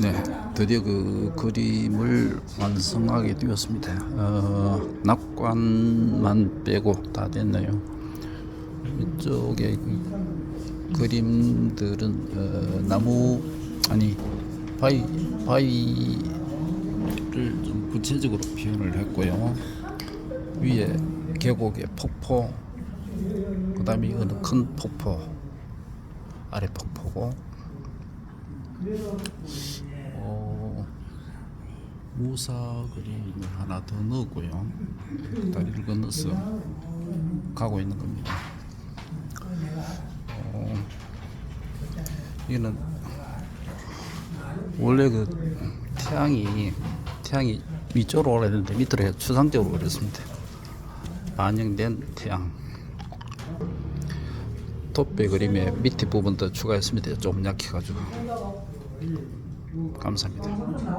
네, 드디어 그 그림을 완성하게 되었습니다. 어, 낙관만 빼고 다 됐네요. 이쪽에 그 그림들은 어, 나무 아니 바위 바위를 좀 구체적으로 표현을 했고요. 위에 계곡의 폭포, 그다음에 이거는 큰 폭포, 아래 폭포고. 어, 무사 그림을 하나 더 넣었고요. 다리를 건너서 가고 있는 겁니다. 어, 이거는 원래 그 태양이 태양이 위쪽으로 올라있는데 밑으로 추상적으로 그렸습니다. 반영된 태양. 톱배 그림의 밑에 부분 더 추가했습니다. 조금 약해가지고. 감사합니다.